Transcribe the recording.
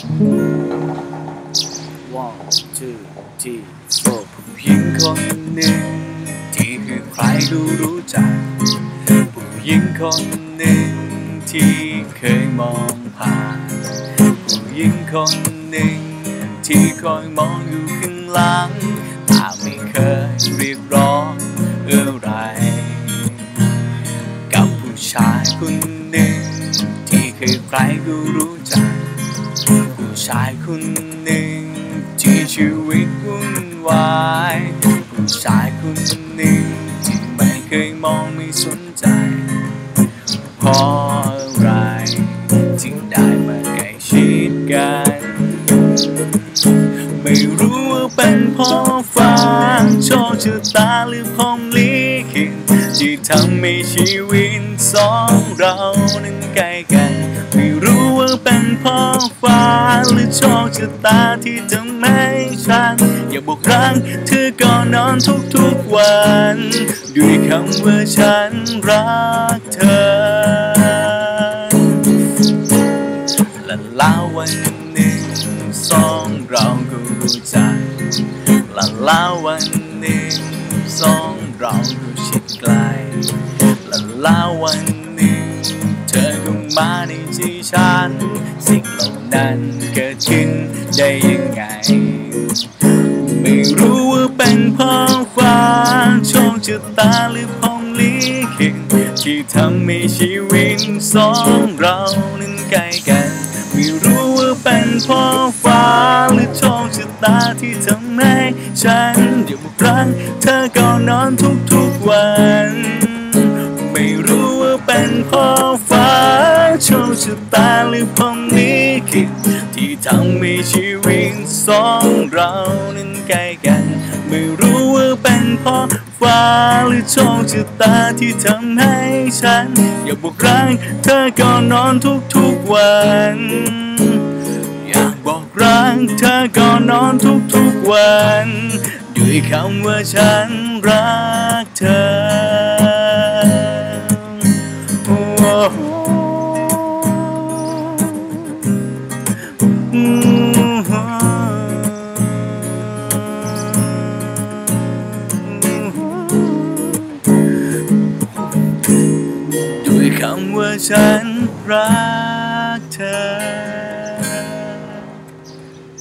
one two three four ผู้หญิงคนหนึ่งที่คือใครรู้รู้จัก ผู้หญิงคนหนึ่งที่เคยมองผ่าน ผู้หญิงคนหนึ่งที่คอยมองอยู่ข้างหลังแต่ไม่เคยเรียกร้องอะไร กับผู้ชายคนหนึ่งที่เคยใครก็รู้จัก ผู้ชายคนหนึ่งที่ชีวิตวุ่นวายผู้ชายคนหนึ่งที่ไม่เคยมองไม่สนใจเพราะอะไรจึงได้มาใกล้ชิดกัน ไม่รู้ว่าเป็นพราะฟ้าโชคชะตาหรือพรหมลิขิตที่ทำให้ชีวิตสองเรานั้นใกล้กัน พราะฟ้าหรือโชคชะตาที่ทำให้ฉัน อยากบอกรักเธอก่อนนอนทุกๆวัน ด้วยคำว่าฉันรักเธอและล้ววันหนึ่งสองเราก็รู้จักและล้ววันหนึ่งสองเราก็ชิดไกลและล้ววันหนึ่ง มาในใจฉัน สิ่งเหล่านั้นเกิดขึ้นได้ยังไง ไม่รู้ว่าเป็นเพราะฟ้าโชคชะตาหรือพรมลิขิตที่ทำให้ชีวิตสองเรานั้นใกล้กัน ไม่รู้ว่าเป็นเพราะฟ้าหรือโชคชะตาที่ทำให้ฉันเดี๋ยวบอกรักเธอก่อนนอนทุกๆวัน ชะตาหรือพรหมลิขิตที่ทำให้ชีวิตสองเรานั้นใกล้กัน ไม่รู้ว่าเป็นเพราะฟ้าหรือโชคชะตาที่ทำให้ฉัน อยากบอกรักเธอก่อนนอนทุกๆวันอยากบอกรักเธอก่อนนอนทุกๆวัน ด้วยคำว่าฉันรักเธอ ฉันรักเธอ